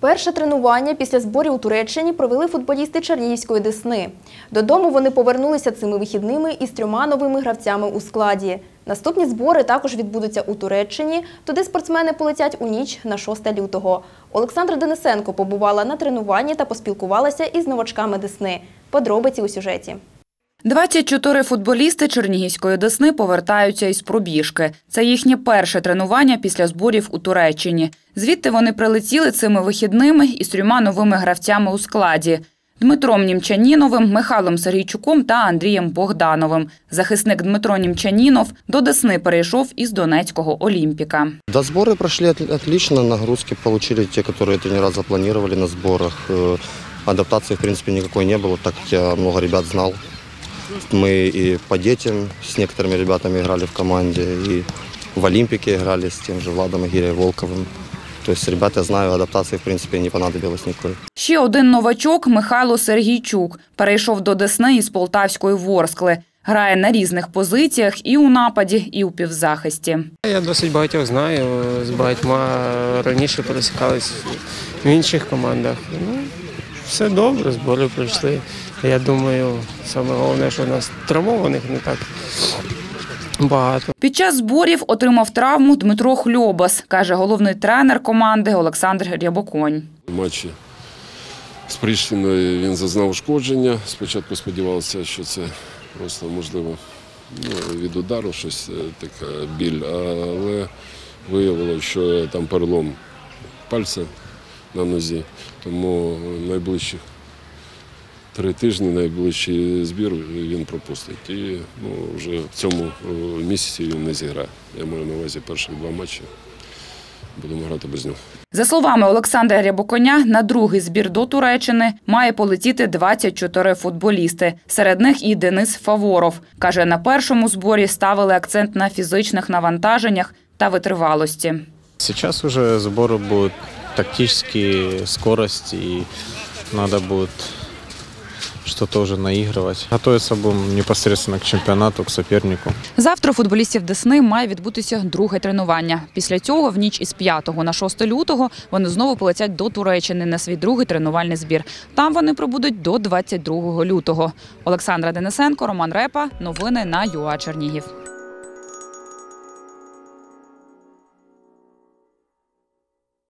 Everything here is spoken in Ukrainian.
Перше тренування після зборів у Туреччині провели футболісти Чернігівської Десни. Додому вони повернулися цими вихідними із трьома новими гравцями у складі. Наступні збори також відбудуться у Туреччині. Туди спортсмени полетять у ніч на 6 лютого. Олександра Денисенко побувала на тренуванні та поспілкувалася із новачками Десни. Подробиці у сюжеті. 24 футболісти Чернігівської Десни повертаються із пробіжки. Це їхнє перше тренування після зборів у Туреччині. Звідти вони прилетіли цими вихідними із трьома новими гравцями у складі. Дмитром Німчаніновим, Михайлом Сергійчуком та Андрієм Богдановим. Захисник Дмитро Німчанінов до Десни перейшов із Донецького Олімпіка. Да, сборы прошли от- отлично, нагрузки получили те, которые тренера запланировали на сборах. Э, Адаптации, в принципе, никакой не было, так как я много ребят знал. Мы и по детям с некоторыми ребятами играли в команде, и в Олимпике играли с тем же Владом Игирей Волковым. То есть ребят я знаю, адаптации, в принципе, не понадобилось никакой. Ще один новачок Михайло Сергійчук перейшов до Десни із Полтавської Ворскли. Грає на різних позиціях і у нападі, і у півзахисті. Я досить багатьох знаю, з багатьма раніше пересікались в інших командах. Ну, все добре, збори пройшли. Я думаю, саме головне, що у нас травмованих не так багато. Під час зборів отримав травму Дмитро Хльобас, каже головний тренер команди Олександр Рябоконь. У матчі з Пріштиною він зазнав ушкодження. Спочатку сподівався, що це просто можливо ну, від удару щось е, така біль, але виявилося, що там перелом пальця на нозі. Тому найближчі три тижні, найближчий збір він пропустить. І ну, вже в цьому е, місяці він не зіграє. Я маю на увазі перших два матчі. Будемо грати без нього. За словами Олександра Рябоконя, на другий збір до Туреччини має полетіти 24 футболісти. Серед них і Денис Фаворов. Каже, на першому зборі ставили акцент на фізичних навантаженнях та витривалості. Сейчас уже сборы будут тактические, скорость, и надо будет что-то уже наигрывать. Готовиться будем непосредственно к чемпионату, к сопернику. Завтра футболістів Десни має відбутися друге тренування. Після цього, в ніч із 5 на 6 лютого, вони знову полетять до Туреччини на свій другий тренувальний збір. Там вони пробудуть до 22 лютого. Олександра Денисенко, Роман Репа. Новини на ЮА Чернігів.